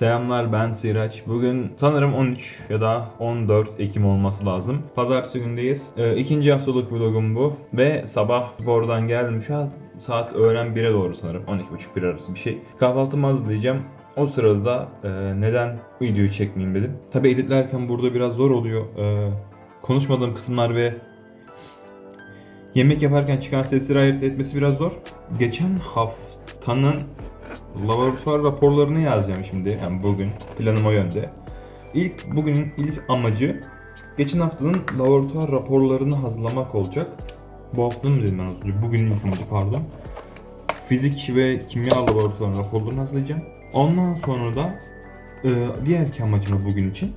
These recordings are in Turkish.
Selamlar ben Siraç. Bugün sanırım 13 ya da 14 Ekim olması lazım. Pazartesi gündeyiz. Ee, ikinci haftalık vlogum bu. Ve sabah spordan geldim. Şu an saat öğlen 1'e doğru sanırım. 12.30-1 arası bir şey. Kahvaltımı hazırlayacağım. O sırada da e, neden videoyu çekmeyeyim dedim. Tabi editlerken burada biraz zor oluyor. Ee, konuşmadığım kısımlar ve yemek yaparken çıkan sesleri ayırt etmesi biraz zor. Geçen haftanın laboratuvar raporlarını yazacağım şimdi. Yani bugün planım o yönde. İlk bugünün ilk amacı geçen haftanın laboratuvar raporlarını hazırlamak olacak. Bu haftanın mı dedim ben az? Bugünün ilk amacı pardon. Fizik ve kimya laboratuvar raporlarını hazırlayacağım. Ondan sonra da e, diğer iki amacım bugün için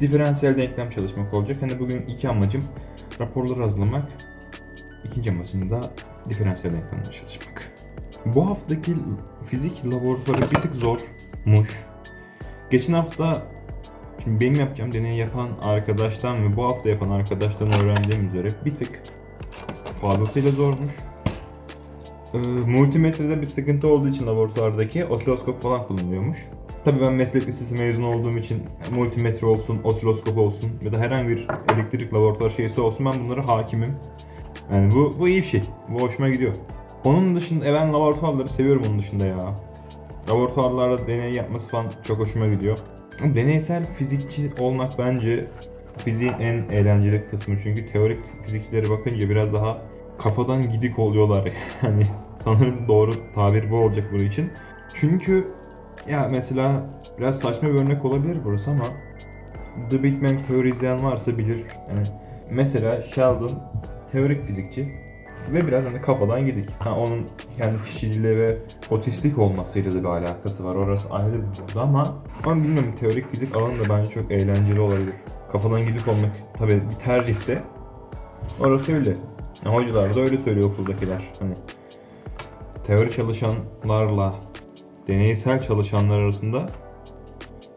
diferansiyel denklem çalışmak olacak. Hani bugün iki amacım raporları hazırlamak. İkinci amacım da diferansiyel denklemler çalışmak. Bu haftaki fizik laboratuvarı bir tık zormuş. Geçen hafta şimdi benim yapacağım deneyi yapan arkadaştan ve bu hafta yapan arkadaştan öğrendiğim üzere bir tık fazlasıyla zormuş. Ee, multimetrede bir sıkıntı olduğu için laboratuvardaki osiloskop falan kullanılıyormuş. Tabii ben meslek lisesi mezunu olduğum için multimetre olsun, osiloskop olsun ya da herhangi bir elektrik laboratuvar şeysi olsun ben bunlara hakimim. Yani bu, bu iyi bir şey. Bu hoşuma gidiyor. Onun dışında e, ben laboratuvarları seviyorum onun dışında ya. Laboratuvarlarda deney yapması falan çok hoşuma gidiyor. Deneysel fizikçi olmak bence fiziğin en eğlenceli kısmı çünkü teorik fizikçilere bakınca biraz daha kafadan gidik oluyorlar yani sanırım doğru tabir bu olacak bunun için. Çünkü ya mesela biraz saçma bir örnek olabilir burası ama The Big Bang teori izleyen varsa bilir. Yani mesela Sheldon teorik fizikçi ve biraz hani kafadan gidik. Ha, onun kendi kişiliğiyle ve otistik olmasıyla da bir alakası var. Orası ayrı bir mevzu ama ama bilmiyorum teorik fizik alanı da bence çok eğlenceli olabilir. Kafadan gidik olmak tabii bir tercihse orası öyle. Yani hocalar da öyle söylüyor okuldakiler. Hani teori çalışanlarla deneysel çalışanlar arasında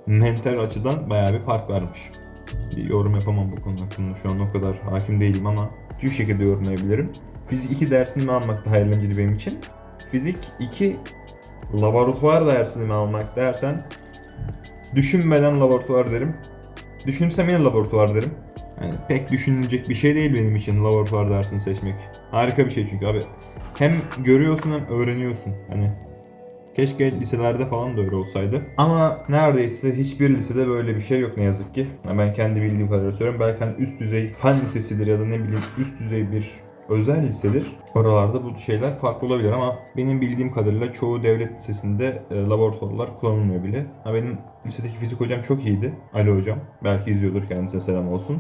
mental açıdan bayağı bir fark varmış. Bir yorum yapamam bu konu hakkında. Şu an o kadar hakim değilim ama şu şekilde yorumlayabilirim. Fizik 2 dersini mi almak daha eğlenceli benim için? Fizik 2 laboratuvar dersini mi almak dersen düşünmeden laboratuvar derim. Düşünsem yine laboratuvar derim. Yani pek düşünülecek bir şey değil benim için laboratuvar dersini seçmek. Harika bir şey çünkü abi. Hem görüyorsun hem öğreniyorsun. Hani Keşke liselerde falan da öyle olsaydı. Ama neredeyse hiçbir lisede böyle bir şey yok ne yazık ki. Ben kendi bildiğim kadarıyla söylüyorum. Belki hani üst düzey fen lisesidir ya da ne bileyim üst düzey bir özel lisedir. Oralarda bu şeyler farklı olabilir ama benim bildiğim kadarıyla çoğu devlet lisesinde e, laboratuvarlar kullanılmıyor bile. Ha, benim lisedeki fizik hocam çok iyiydi. Ali hocam. Belki izliyordur kendisine selam olsun.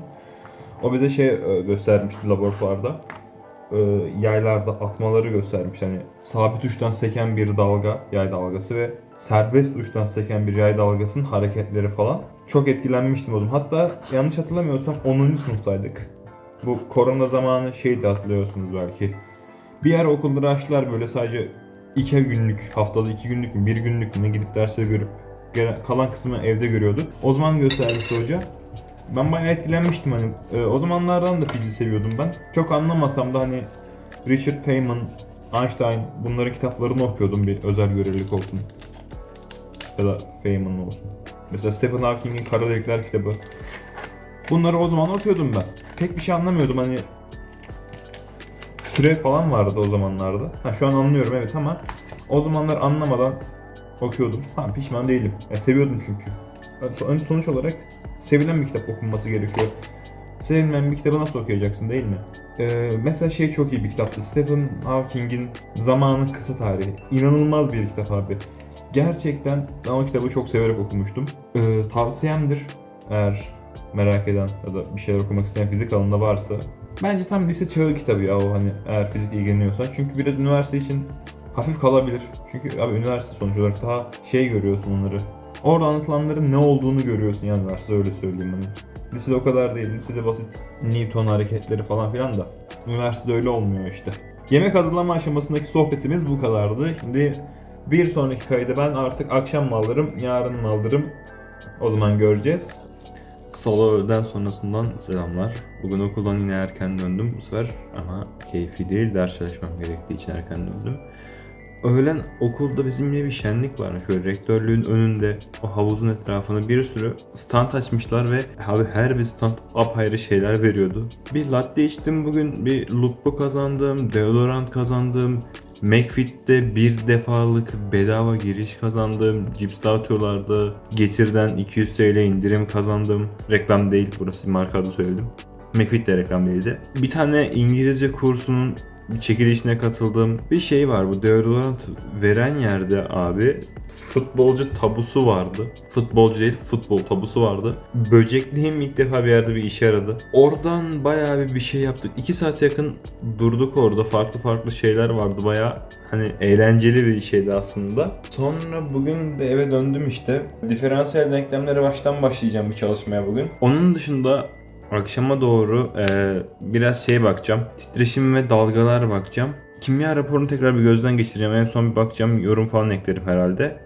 O bize şey e, göstermişti laboratuvarda e, yaylarda atmaları göstermiş. Hani sabit uçtan seken bir dalga, yay dalgası ve serbest uçtan seken bir yay dalgasının hareketleri falan. Çok etkilenmiştim o zaman. Hatta yanlış hatırlamıyorsam 10. sınıftaydık. Bu korona zamanı şeydi hatırlıyorsunuz belki. Bir yer okulları açtılar böyle sadece iki günlük, haftada iki günlük mü, bir günlük mü gidip dersleri görüp kalan kısmı evde görüyorduk. O zaman göstermişti hoca. Ben bayağı etkilenmiştim hani. Ee, o zamanlardan da fiziği seviyordum ben. Çok anlamasam da hani Richard Feynman, Einstein bunların kitaplarını okuyordum bir özel görevlilik olsun. Ya da Feynman olsun. Mesela Stephen Hawking'in Kara Delikler kitabı. Bunları o zaman okuyordum ben. Pek bir şey anlamıyordum hani Türev falan vardı o zamanlarda. Ha şu an anlıyorum evet ama o zamanlar anlamadan okuyordum. Ha pişman değilim. Ya, seviyordum çünkü. Ön sonuç olarak sevilen bir kitap okunması gerekiyor. Sevilmeyen bir kitabı nasıl okuyacaksın değil mi? Ee, mesela şey çok iyi bir kitaptı. Stephen Hawking'in Zamanın Kısa Tarihi. İnanılmaz bir kitap abi. Gerçekten ben o kitabı çok severek okumuştum. Ee, tavsiyemdir eğer merak eden ya da bir şeyler okumak isteyen fizik alanında varsa. Bence tam lise çağı kitabı ya o hani eğer fizik ilgileniyorsan. Çünkü biraz üniversite için hafif kalabilir. Çünkü abi üniversite sonuç olarak daha şey görüyorsun onları. Orada anlatılanların ne olduğunu görüyorsun yani üniversitede öyle söyleyeyim hani. Lisede o kadar değil. Lisede basit Newton hareketleri falan filan da. Üniversitede öyle olmuyor işte. Yemek hazırlama aşamasındaki sohbetimiz bu kadardı. Şimdi bir sonraki kaydı ben artık akşam mı alırım, yarın mı alırım o zaman göreceğiz. Salı öğleden sonrasından selamlar. Bugün okuldan yine erken döndüm bu sefer ama keyfi değil ders çalışmam gerektiği için erken döndüm. Öğlen okulda bizim yine bir şenlik varmış böyle rektörlüğün önünde o havuzun etrafında bir sürü stand açmışlar ve abi her bir stand apayrı şeyler veriyordu. Bir latte içtim bugün, bir Lupo kazandım, deodorant kazandım, McFit'te bir defalık bedava giriş kazandım. Cips dağıtıyorlardı. Getir'den 200 TL indirim kazandım. Reklam değil burası marka adı söyledim. McFit de reklam değildi. Bir tane İngilizce kursunun çekilişine katıldım. Bir şey var bu deodorant veren yerde abi futbolcu tabusu vardı. Futbolcu değil futbol tabusu vardı. Böcekliğim ilk defa bir yerde bir işe yaradı. Oradan bayağı bir bir şey yaptık. 2 saat yakın durduk orada. Farklı farklı şeyler vardı. Bayağı hani eğlenceli bir şeydi aslında. Sonra bugün de eve döndüm işte. Diferansiyel denklemlere baştan başlayacağım bir çalışmaya bugün. Onun dışında Akşama doğru e, biraz şeye bakacağım. Titreşim ve dalgalar bakacağım. Kimya raporunu tekrar bir gözden geçireceğim. En son bir bakacağım. Yorum falan eklerim herhalde.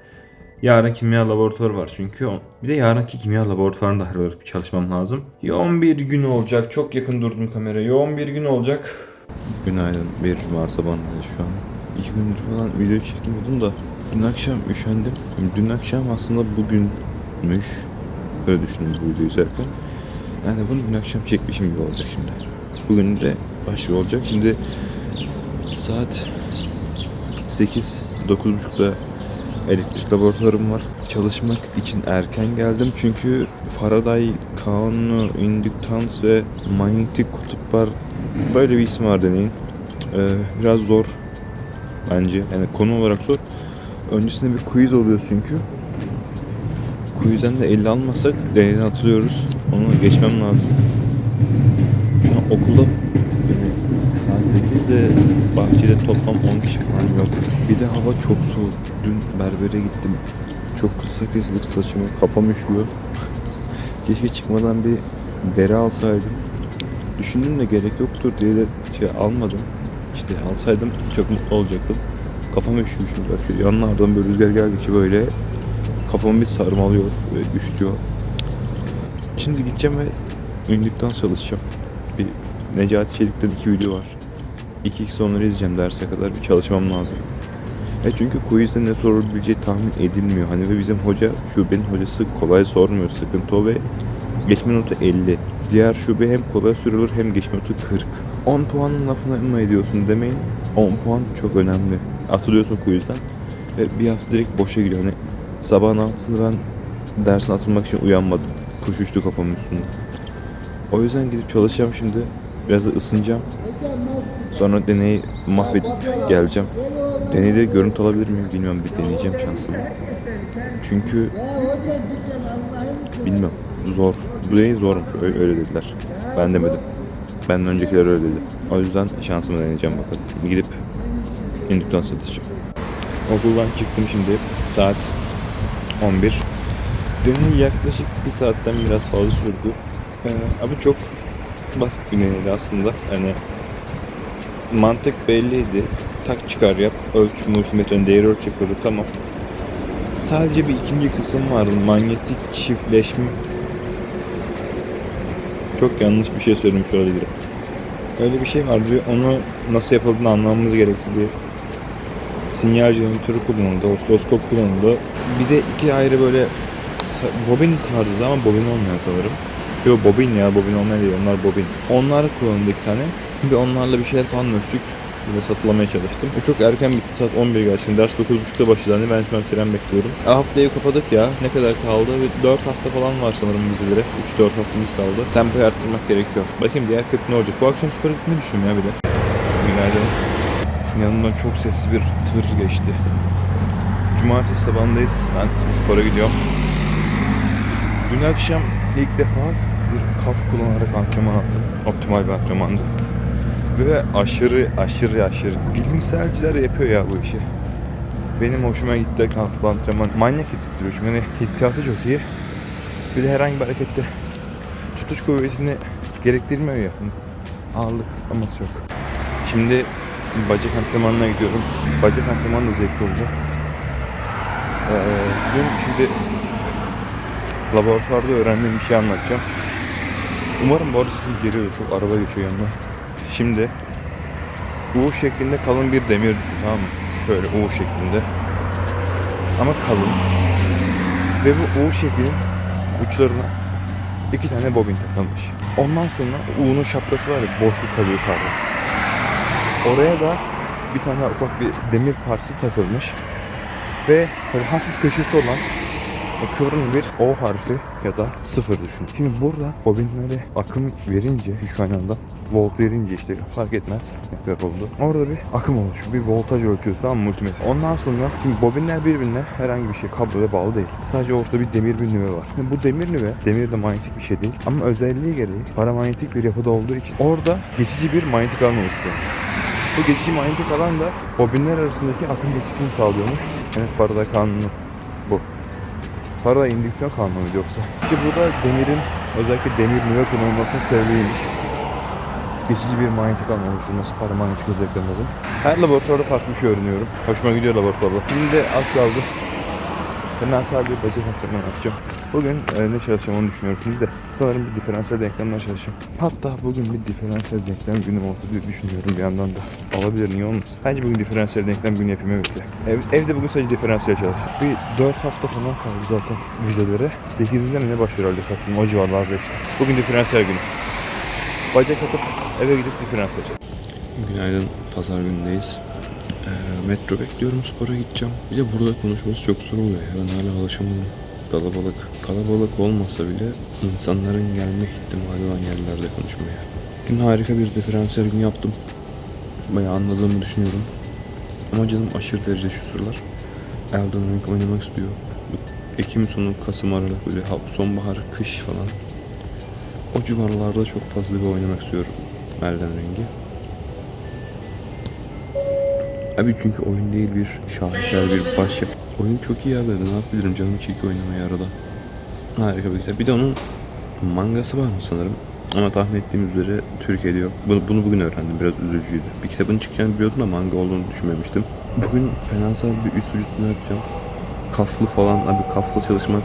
Yarın kimya laboratuvarı var çünkü. Bir de yarınki kimya laboratuvarında her olarak bir çalışmam lazım. Yoğun bir gün olacak. Çok yakın durdum kameraya. Yoğun bir gün olacak. Günaydın. Bir cuma sabahındayız şu an. İki gündür falan video çekmiyordum da dün akşam üşendim. Dün akşam aslında bugünmüş. Öyle düşündüm bu videoyu izlerken. Yani bunu dün akşam çekmişim gibi olacak şimdi. Bugün de başlıyor olacak. Şimdi saat 8, 9.30'da elektrik laboratuvarım var. Çalışmak için erken geldim çünkü Faraday kanunu, indüktans ve manyetik kutuplar böyle bir isim var deneyin. Ee, biraz zor bence. Yani konu olarak zor. Öncesinde bir quiz oluyor çünkü. Quizden de 50 almasak deneyden atılıyoruz. Onu geçmem lazım. Şu an okulda yani saat 8'de bahçede toplam 10 kişi falan yok. Bir de hava çok soğuk. Dün berbere gittim. Çok kısa kestik saçımı. Kafam üşüyor. Keşke çıkmadan bir bere alsaydım. Düşündüm de gerek yoktur diye de şey almadım. İşte alsaydım çok mutlu olacaktım. Kafam şimdi bak şu yanlardan böyle rüzgar geldikçe böyle kafamı bir sarmalıyor ve üşütüyor. Şimdi gideceğim ve ünlükten çalışacağım. Bir Necati Çelik'ten iki video var. 2x onları izleyeceğim derse kadar bir çalışmam lazım. E çünkü quizde ne sorulabileceği tahmin edilmiyor. Hani ve bizim hoca, şubenin hocası kolay sormuyor. Sıkıntı o ve geçme notu 50. Diğer şube hem kolay sorulur hem geçme notu 40. 10 puanın lafına mı ediyorsun demeyin. 10 puan çok önemli. Atılıyorsun quizden ve bir hafta direkt boşa gidiyor. Hani sabahın altısında ben dersin atılmak için uyanmadım. Kuş uçtu kafamın üstünde. O yüzden gidip çalışacağım şimdi. Biraz da ısınacağım. Sonra deneyi mahvedip geleceğim. Deneyde görüntü alabilir miyim bilmiyorum. Bir deneyeceğim şansımı. Çünkü bilmem zor. Bu deney zormuş. Öyle, öyle dediler. Ben demedim. Benden öncekiler öyle dedi. O yüzden şansımı deneyeceğim bakalım. Gidip indükten satacağım. Okuldan çıktım şimdi. Saat 11. Deney yaklaşık bir saatten biraz fazla sürdü. Ee, abi çok basit bir deneydi aslında. Yani mantık belliydi. Tak çıkar yap. Ölç multimetrenin değeri ölç yapıyorduk tamam. Sadece bir ikinci kısım vardı. Manyetik çiftleşme. Çok yanlış bir şey söylemiş olabilirim. Öyle bir şey vardı. Onu nasıl yapıldığını anlamamız gerekli bir sinyal jeneratörü kullanıldı, osiloskop kullanıldı. Bir de iki ayrı böyle bobin tarzı ama bobin olmayan sanırım. Yok bobin ya bobin olmayan değil onlar bobin. Onlar kullanıldı iki tane. Bir onlarla bir şeyler falan ölçtük. De satılamaya çalıştım. O çok erken bitti saat 11 gerçekten. Ders 9.30'da başladı. Hani ben şu an tren bekliyorum. E, haftayı kapadık ya. Ne kadar kaldı? Bir 4 hafta falan var sanırım vizelere. 3-4 haftamız kaldı. Tempoyu arttırmak gerekiyor. Bakayım diğer kıt ne olacak. Bu akşam spora gitmeyi düşünüyorum ya bir de. Günaydın. Yanımdan çok sesli bir tır geçti. Cumartesi sabahındayız. Ben spora gidiyorum. Dün akşam ilk defa bir kaf kullanarak antrenman yaptım. Optimal bir antrenmandı. Ve aşırı aşırı aşırı bilimselciler yapıyor ya bu işi. Benim hoşuma gitti kaflı antrenman. Manyak hissettiriyor çünkü hani hissiyatı çok iyi. Bir de herhangi bir harekette tutuş kuvvetini gerektirmiyor ya. Hani ağırlık kısıtlaması yok. Şimdi bacak antrenmanına gidiyorum. Bacak antrenmanı da zevkli oldu. Ee, dün şimdi laboratuvarda öğrendiğim bir şey anlatacağım. Umarım bu arada sesim geliyordur. Çok araba geçiyor yanımdan. Şimdi U şeklinde kalın bir demir düşün tamam mı? Şöyle U şeklinde. Ama kalın. Ve bu U şeklinin uçlarına iki tane bobin takılmış. Ondan sonra U'nun şapkası var ya boşluk kalıyor yukarıda. Oraya da bir tane ufak bir demir parçası takılmış. Ve böyle hafif köşesi olan kıvrımlı bir O harfi ya da sıfır düşün. Şimdi burada bobinlere akım verince şu aynı anda volt verince işte fark etmez ne kadar oldu. Orada bir akım oluşuyor. Bir voltaj ölçüyoruz tamam mı multimetre. Ondan sonra şimdi bobinler birbirine herhangi bir şey kabloya bağlı değil. Sadece ortada bir demir bir nüve var. Şimdi bu demir nüve demir de manyetik bir şey değil. Ama özelliği gereği paramanyetik bir yapıda olduğu için orada geçici bir manyetik alan oluşturuyormuş. Bu geçici manyetik alan da bobinler arasındaki akım geçişini sağlıyormuş. Yani Faraday kanunu bu. Faraday indüksiyon kanunu yoksa? İşte burada demirin özellikle demir nüve kullanılmasının sebebiymiş. Geçici bir manyetik alan oluşturması paramanyetik özelliklerinde de. Her laboratuvarda farklı bir şey öğreniyorum. Hoşuma gidiyor laboratuvarda. Şimdi de az kaldı. Finansal bir bacak antrenmanı yapacağım. Bugün e, ne çalışacağım onu düşünüyorum şimdi de. Sanırım bir diferansiyel denklemden çalışacağım. Hatta bugün bir diferansiyel denklem günüm olsa diye düşünüyorum bir yandan da. Olabilir niye olmasın. Bence bugün diferansiyel denklem günü yapayım evet ya. Ev, evde bugün sadece diferansiyel çalışacağım. Bir 4 hafta falan kaldı zaten vizelere. 8'inde mi ne başlıyor herhalde Kasım o civarlarda işte. Bugün diferansiyel günü. Bacak atıp eve gidip diferansiyel çalışacağım. Günaydın. Pazar günündeyiz. Ee, metro bekliyorum spora gideceğim. Bir de burada konuşması çok zor oluyor ya. Ben hala alışamadım. Kalabalık. Kalabalık olmasa bile insanların gelme ihtimali olan yerlerde konuşmaya. Dün harika bir diferansiyel gün yaptım. Bayağı anladığımı düşünüyorum. Ama canım aşırı derece şu sıralar. Elden Ring oynamak istiyor. Ekim sonu, Kasım Aralık böyle ha- sonbahar, kış falan. O civarlarda çok fazla bir oynamak istiyorum Elden Ring'i. Abi çünkü oyun değil bir şaheser bir başyap. Oyun çok iyi abi ne yapabilirim canım çekiyor oynamaya arada. Harika bir kitap. Bir de onun mangası var mı sanırım. Ama tahmin ettiğim üzere Türkiye'de yok. Bunu, bunu bugün öğrendim. Biraz üzücüydü. Bir kitabın çıkacağını biliyordum da manga olduğunu düşünmemiştim. Bugün fenasal bir üst vücutunu yapacağım. Kaflı falan. Abi kaflı çalışmak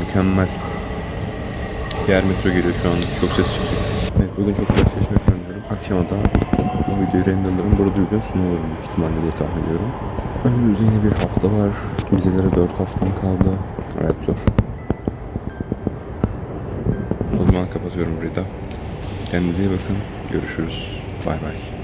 mükemmel. Diğer metro geliyor şu an. Çok ses çıkacak. Evet bugün çok ders çalışmayı planlıyorum. Akşama da bu videoyu renderlarım. Burada sonu olur büyük ihtimalle diye tahmin ediyorum. Önümüzde yine bir hafta var. Vizelere 4 haftam kaldı. Evet zor. O zaman kapatıyorum burayı da. Kendinize iyi bakın. Görüşürüz. Bay bay.